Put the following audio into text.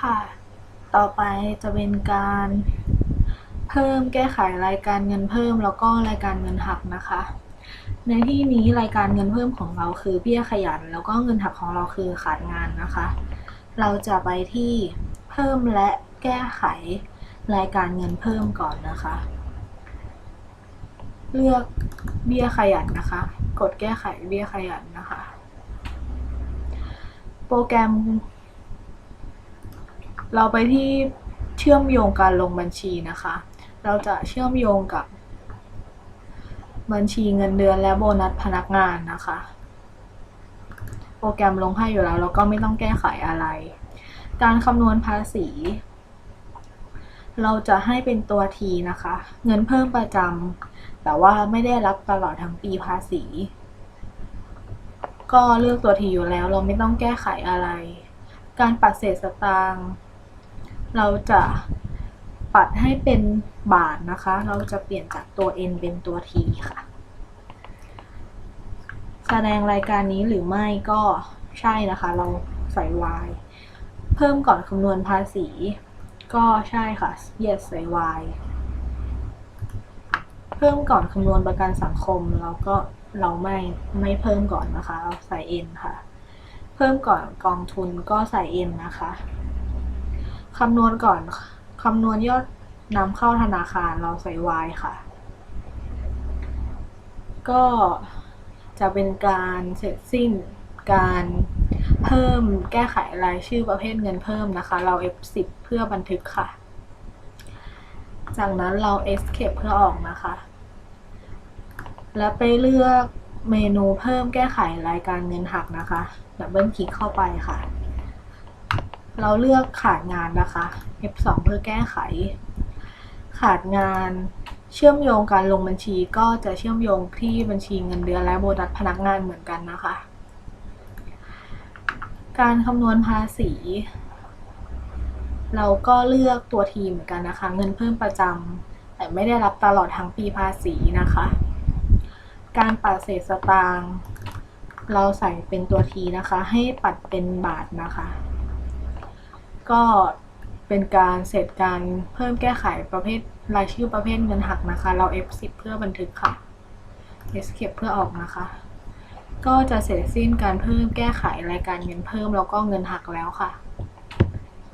ค่ะ ต่อไปจะเป็นการ เพิ่มแก้ไขรายการเงินเพิ่มแล้วก็รายการเงินหักนะคะ ในที่นี้รายการเงินเพิ่มของเราคือเบี้ยขยัน แล้วก็เงินหักของเราคือขาดงานนะคะ เราจะไปที่เพิ่มและแก้ไขรายการเงินเพิ่มก่อนนะคะ เลือกเบี้ยขยันนะคะ กดแก้ไขเบี้ยขยันนะคะ โปรแกรม เราไปที่เชื่อมโยงการลงบัญชีนะคะ เราจะเชื่อมโยงกับ บัญชีเงินเดือนและโบนัสพนักงานนะคะ โปรแกรมลงให้อยู่แล้วแล้วก็ไม่ต้องแก้ไขอะไร การคำนวณภาษี เราจะให้เป็นตัวทีนะคะ เงินเพิ่มประจำแต่ว่าไม่ได้รับตลอดทั้งปีภาษี ก็เลือกตัวทีอยู่แล้วเราไม่ต้องแก้ไขอะไร การปัดเศษสตางค์ เราจะปัดให้เป็นบาทนะคะ เราจะเปลี่ยนจากตัว n เป็นตัว t ค่ะ แสดงรายการนี้หรือไม่ก็ใช่นะคะ เราใส่ y เพิ่มก่อนคำนวณภาษี ก็ใช่ค่ะ yes ใส่ y เพิ่มก่อนคำนวณประกันสังคมเราก็เราไม่ไม่เพิ่มก่อนนะคะ เราใส่ n ค่ะ เพิ่มก่อนกองทุนก็ใส่ n นะคะ คำนวณก่อน คำนวณยอดนำเข้าธนาคารเราใส่ y ค่ะ ก็จะเป็นการเสร็จสิ้นการเพิ่มแก้ไขรายชื่อประเภทเงินเพิ่มนะคะ เรา F10 เพื่อบันทึกค่ะ จากนั้นเรา Escape เพื่อออกนะคะ แล้วไปเลือกเมนูเพิ่มแก้ไขรายการเงินหักนะคะดับเบิลคลิกเข้าไปค่ะ เราเลือกขาดงานนะคะ F2 เพื่อแก้ไข ขาดงานเชื่อมโยงการลงบัญชีก็จะเชื่อมโยงที่บัญชีเงินเดือนและโบนัสพนักงานเหมือนกันนะคะ การคำนวณภาษี เราก็เลือกตัวทีเหมือนกันนะคะ เงินเพิ่มประจำแต่ไม่ได้รับตลอดทั้งปีภาษีนะคะ การปัดเศษสตางค์เราใส่เป็นตัวทีนะคะ ให้ปัดเป็นบาทนะคะ ก็เป็นการเสร็จการเพิ่มแก้ไขประเภทรายชื่อประเภทเงินหักนะคะ เรา F10 เพื่อบันทึกค่ะ Escape เพื่อออกนะคะ ก็จะเสร็จสิ้นการเพิ่มแก้ไขรายการเงินเพิ่มแล้วก็เงินหักแล้วค่ะ